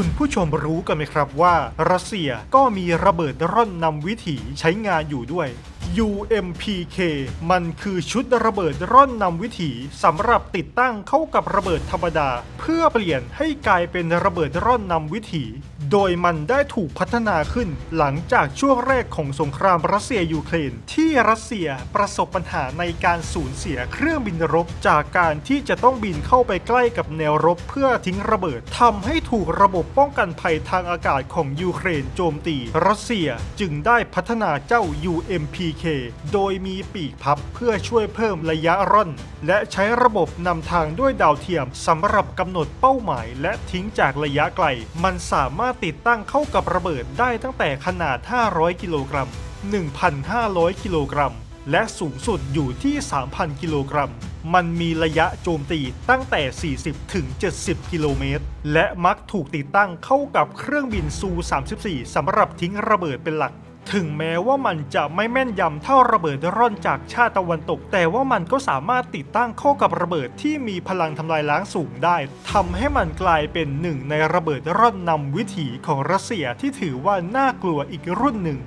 คุณผู้ชมรู้กันไหมครับว่า รัสเซียก็มีระเบิดร่อนนำวิถีใช้งานอยู่ด้วย UMPK มันคือชุดระเบิดร่อนนำวิถีสำหรับติดตั้งเข้ากับระเบิดธรรมดา เพื่อเปลี่ยนให้กลายเป็นระเบิดร่อนนำวิถี โดยมันได้ถูกพัฒนาขึ้นหลังจากช่วงแรกของสงครามรัสเซียยูเครน ที่รัสเซียประสบปัญหาในการสูญเสียเครื่องบินรบ จากการที่จะต้องบินเข้าไปใกล้กับแนวรบเพื่อทิ้งระเบิดทำให้ถูกระบบป้องกันภัยทางอากาศของยูเครนโจมตี รัสเซียจึงได้พัฒนาเจ้า UMPK โดยมีปีกพับเพื่อช่วยเพิ่มระยะร่อน และใช้ระบบนำทางด้วยดาวเทียมสำหรับกำหนดเป้าหมาย และทิ้งจากระยะไกล มันสามารถติดตั้งเข้ากับระเบิดได้ตั้งแต่ขนาด 500 กิโลกรัม 1,500 กิโลกรัม และสูงสุดอยู่ที่ 3,000 กิโลกรัม มันมีระยะโจมตีตั้งแต่ 40 ถึง 70 กิโลเมตร และมักถูกติดตั้งเข้ากับเครื่องบินซู 34สำหรับทิ้งระเบิดเป็นหลัก ถึงแม้ว่ามันจะไม่แม่นยำเท่าระเบิดร่อนจากชาติตะวันตก แต่ว่ามันก็สามารถติดตั้งเข้ากับระเบิดที่มีพลังทำลายล้างสูงได้ทำให้มันกลายเป็นหนึ่งในระเบิดร่อนนำวิถีของรัสเซียที่ถือว่าน่ากลัวอีกรุ่นหนึ่ง